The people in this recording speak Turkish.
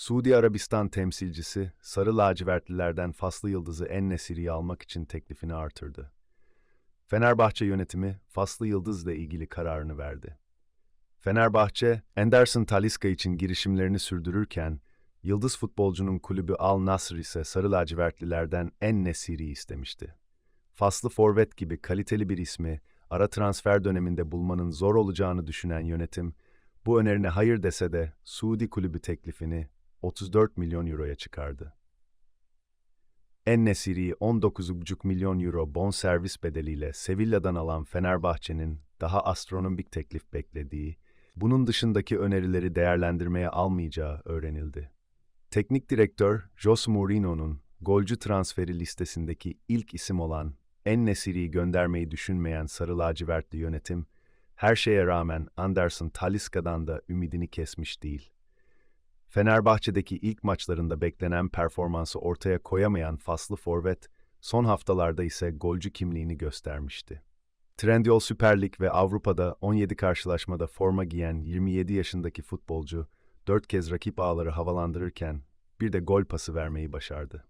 Suudi Arabistan temsilcisi Sarı Lacivertlilerden Faslı Yıldız'ı En-Nesyri'yi almak için teklifini artırdı. Fenerbahçe yönetimi Faslı Yıldız'la ilgili kararını verdi. Fenerbahçe, Anderson Talisca için girişimlerini sürdürürken, Yıldız futbolcunun kulübü Al Nassr ise Sarı Lacivertlilerden En-Nesyri'yi istemişti. Faslı forvet gibi kaliteli bir ismi ara transfer döneminde bulmanın zor olacağını düşünen yönetim, bu önerine hayır dese de Suudi kulübü teklifini 34 milyon euroya çıkardı. En-Nesyri'yi 19,5 milyon euro bonservis bedeliyle Sevilla'dan alan Fenerbahçe'nin daha astronomik teklif beklediği, bunun dışındaki önerileri değerlendirmeye almayacağı öğrenildi. Teknik direktör Jose Mourinho'nun golcü transferi listesindeki ilk isim olan En-Nesyri'yi göndermeyi düşünmeyen Sarı Lacivertli yönetim, her şeye rağmen Anderson Talisca'dan da ümidini kesmiş değil. Fenerbahçe'deki ilk maçlarında beklenen performansı ortaya koyamayan faslı forvet, son haftalarda ise golcü kimliğini göstermişti. Trendyol Süper Lig ve Avrupa'da 17 karşılaşmada forma giyen 27 yaşındaki futbolcu, 4 kez rakip ağları havalandırırken bir de gol pası vermeyi başardı.